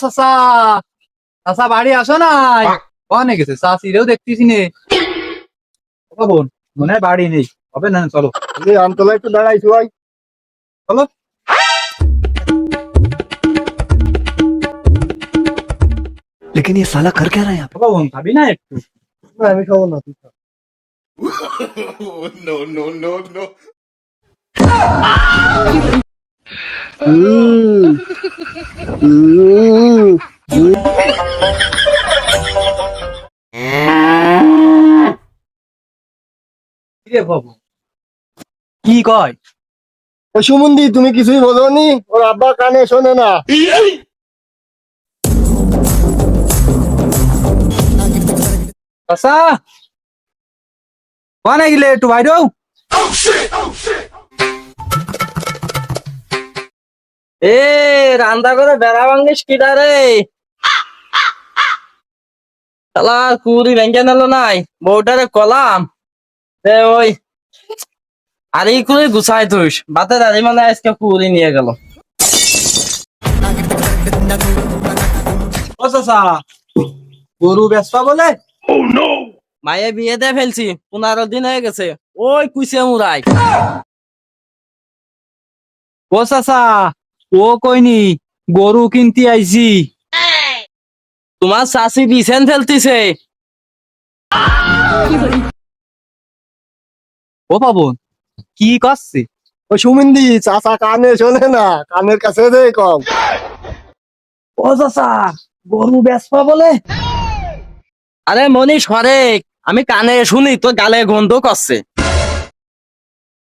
চাচা চাচা বাড়ি আসো নাই কনে গেছে চাষিরেও দেখতেছি নে ও বোন মনে হয় বাড়ি নেই হবে না চলো এই আমতলা একটু দাঁড়াইছি ভাই চলো लेकिन ये साला कर क्या रहा है यहाँ ও বোন খাবি না একটু আমি খাবো না তুই খা। no, no, no, no. উম, উম, কি কয়? ও সুমন্দি তুমি কিছুই বোঝনি ওর আব্বা কানে শোনে না। চাচা? কনে গেলে একটু বাইরেও? এ রান্না করে বেড়া ভাঙ্গিস কিটা রে। শালা কুড়ি ভেঙে নিল নাই বউটারে কলাম। এ ওই আর এই করে গুছাই থইস বাতে দাদি মানে আজকে কুড়ি নিয়ে গেল। ও চাচা গরু বলে? মায়ে বিয়ে দিয়ে ফেলছি পনেরো দিন হয়ে গেছে। ওই কুইছে মুরাই ও চাচা ও কইনি গরু কিনতে আইছি। তোমার শাশি বিছেন ফেলতিছে। ও পাবন কি করছে? ও সুমন্দি চাচা কানে শোনে না কানের কাছে দে কম। ও চাচা গরু বেচবা বলে? আরে মনি সরেক আমি কানে শুনি তো গালে গন্ধ করছে।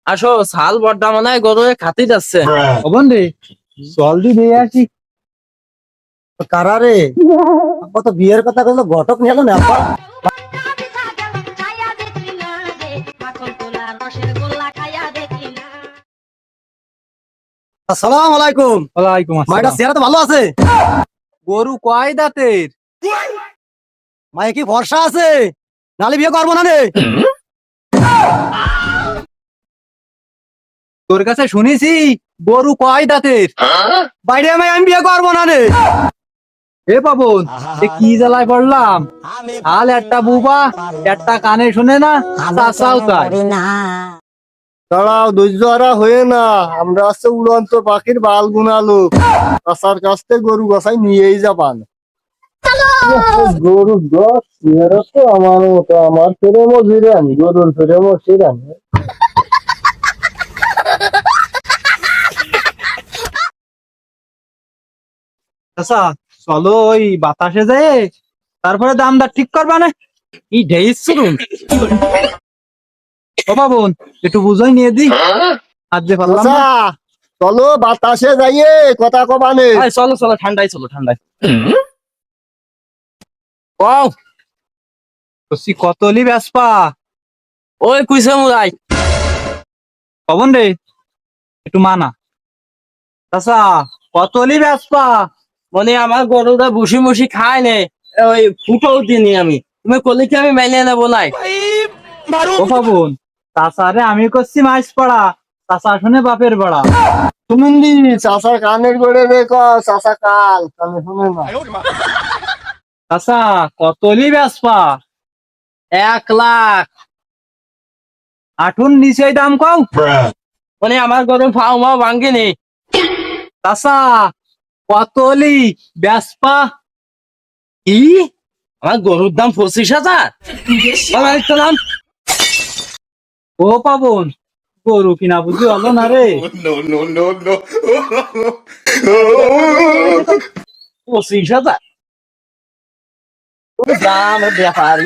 আসো শাল বড্ডা মনে হয় গরু খাতি যাচ্ছে ও বোন রে জলদি দিয়ে আসি। কারা রে? আব্বা বিয়ের কথা বলল ঘটক নিয়ে এলো না আসসালামু আলাইকুম। ওয়ালাইকুম মাইটা আসসালাম চেহারা তো ভালো আছে। গরু কয় দাঁতের? মায়ে কি ভরসা আছে? নালে বিয়ে করব না রে? তোর কাছে শুনেছি, গরু কয় দাঁতের? বাইরে আমি বিয়ে করব না রে এ পাবন কি জ্বালায় পড়লাম? হাল একটা বুবা, একটা কানে শুনে না চাচাও দাঁড়াও ধৈর্য হারা হয়ে না, আমরা হচ্ছে উড়ন্ত পাখির বাল গুনালো। চাষার কাছ থেকে গরু গসাই নিয়েই যাবান। গরু দশ আমার মতো, আমার ফেরে মজিরান গরুর ফেরে মজিরান চাচা চলো ওই বাতাসে যায় তারপরে দাম দর ঠিক করবা না? শুনুন ও পাবন একটু বুঝাই নিয়ে দি। আজ যে পারলাম না। চলো বাতাসে যাইয়ে কথা কবানে চলো চলো ঠান্ডায় চলো ঠান্ডায়। কতলি বেসপা ওই কুইছে মুরাই পবন রে একটু মানা। চাচা কতলি বেসপা মানে আমার গরুটা বসি বসি খায় নে। ওই ফুটো দিনি আমি। তুমি করলে কি আমি মেনে নেব নাই? ও আমি করছি মাছ পড়া। চাচা শুনে বাপের বড়া। সুমন্দি চাষার কানের গড়ে ক চাষা কাল কানে শুনে না। চাচা কতলি বেসপা এক লাখ। আঠুন নিচে দাম কও? মানে আমার গরু ফাও মাও ভাঙ্গিনি। চাচা কতলি বেসপা কি? আমার গরুর দাম পঁচিশ হাজার? দাম? ও পাবন, গরু কিনা বুঝি হলো না রে. পঁচিশ হাজার? দাম ব্যাপার